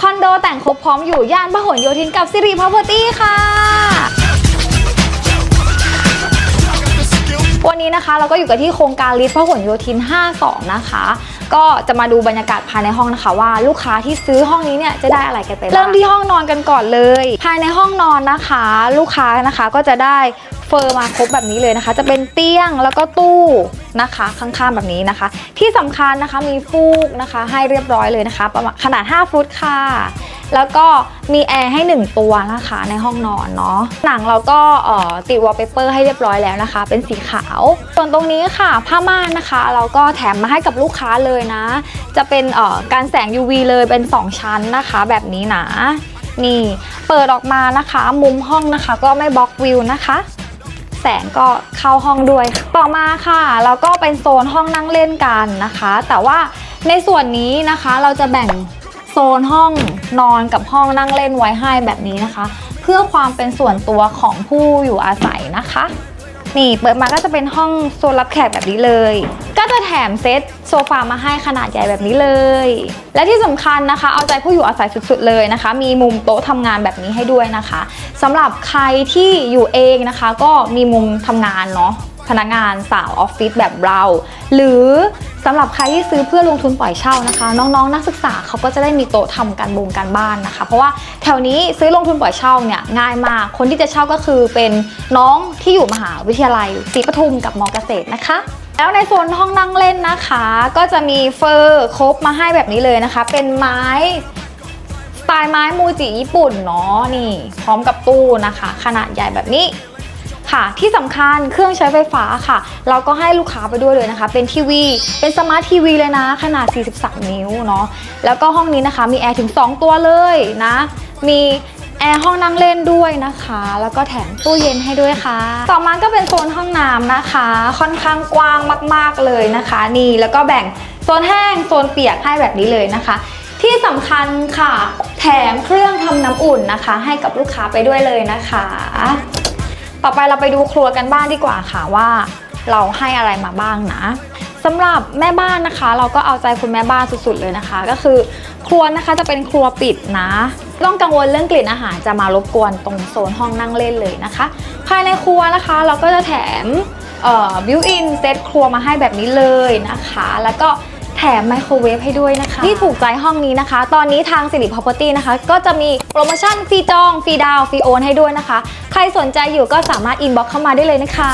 คอนโดแต่งครบพร้อมอยู่ย่านพหลโยธินกับสิริพาวเวอร์ตี้ค่ะ นะคะ เราก็อยู่กับที่โครงการลิฟต์พหลโยธิน 52 นะคะ ก็จะมาดูบรรยากาศภายในห้องนะคะ ว่าลูกค้าที่ซื้อห้องนี้เนี่ยจะได้อะไรกันไปบ้างเริ่มที่ห้องนอนกันก่อนเลย ภายในห้องนอนนะคะ ลูกค้านะคะก็จะได้เฟอร์มาครบแบบนี้เลยนะคะ จะเป็นเตียงแล้วก็ตู้นะคะข้างๆแบบนี้นะคะ ที่สำคัญนะคะมีฟูกนะคะ ให้เรียบร้อยเลยนะคะ ประมาณขนาด 5 ฟุตค่ะ แล้วก็มีแอร์ให้ 1 ตัวนะคะในห้องนอนเนาะหนังเราก็ติดวอลเปเปอร์ให้เรียบร้อยแล้วนะคะ เป็นสีขาว ส่วนตรงนี้ค่ะผ้าม่านนะคะ เราก็แถมมาให้กับลูกค้าเลยนะ จะเป็นการแสง UV เลยเป็น 2 ชั้นนะคะ แบบนี้นะนี่เปิดออกมานะคะ มุมห้องนะคะ ก็ไม่บล็อกวิวนะคะแสงก็เข้าห้องด้วย ต่อมาค่ะ แล้วก็เป็นโซนห้องนั่งเล่นกันนะคะ แต่ว่าในส่วนนี้นะคะเราจะแบ่ง โซนห้องนอนกับห้องนั่งเล่นไว้ให้แบบนี้นะคะ เพื่อความเป็นส่วนตัวของผู้อยู่อาศัยนะคะ นี่เปิดมาก็จะเป็นห้องโซนรับแขกแบบนี้เลย ก็จะแถมเซตโซฟามาให้ขนาดใหญ่แบบนี้เลย และที่สำคัญนะคะ เอาใจผู้อยู่อาศัยสุดๆเลยนะคะ มีมุมโต๊ะทำงานแบบนี้ให้ด้วยนะคะสำหรับใครที่อยู่เองนะคะ ก็มีมุมทำงานเนาะพนักงานสาวออฟฟิศแบบเรา หรือ สำหรับใครที่ซื้อเพื่อลงทุนปล่อยเช่านะคะ น้องๆนักศึกษาเขาก็จะได้มีโต๊ะทำการบงการบ้านนะคะ เพราะว่าแถวนี้ซื้อลงทุนปล่อยเช่าเนี่ยง่ายมาก คนที่จะเช่าก็คือเป็นน้องที่อยู่มหาวิทยาลัยศรีปทุมกับมอเกษตรนะคะแล้วในโซนห้องนั่งเล่นนะคะ ก็จะมีเฟอร์ครบมาให้แบบนี้เลยนะคะ เป็นไม้สไตล์ไม้มูจิญี่ปุ่นเนาะนี่ พร้อมกับตู้นะคะ ขนาดใหญ่แบบนี้ ค่ะ ที่สำคัญเครื่องใช้ไฟฟ้าค่ะ เราก็ให้ลูกค้าไปด้วยเลยนะคะ เป็นทีวี เป็นสมาร์ททีวีเลยนะ ขนาด 43 นิ้วเนาะแล้วก็ห้องนี้นะคะมีแอร์ถึง 2 ตัวเลยนะ มีแอร์ห้องนั่งเล่นด้วยนะคะ แล้วก็แถมตู้เย็นให้ด้วยค่ะ ต่อมาก็เป็นโซนห้องน้ำนะคะ ค่อนข้างกว้างมาก ๆเลยนะคะ นี่แล้วก็แบ่งโซนแห้งโซนเปียกให้แบบนี้เลยนะคะ ที่สำคัญค่ะ แถมเครื่องทำน้ำอุ่นนะคะ ให้กับลูกค้าไปด้วยเลยนะคะ ต่อไปเราไปดูครัวกันบ้างดีกว่าค่ะว่า เราให้อะไรมาบ้างนะสำหรับแม่บ้านนะคะ เราก็เอาใจคุณแม่บ้านสุดๆเลยนะคะ ก็คือครัวนะคะจะเป็นครัวปิดนะต้องกังวลเรื่องกลิ่นอาหารจะมารบกวนตรงโซนห้องนั่งเล่นเลยนะคะ ภายในครัวนะคะ เราก็จะแถมบิวอินเซตครัวมาให้แบบนี้เลยนะคะ แล้วก็ ถมไมโครเวฟให้ด้วยนะคะ ที่ถูกใจห้องนี้นะคะ ตอนนี้ทางสิริพ Property นะคะ ก็จะมีโปรโมชั่นฟรีจองฟรีดาวน์ฟรีโอนให้ด้วยนะคะ ใครสนใจอยู่ก็สามารถอินบ็อกเข้ามาได้เลยนะคะ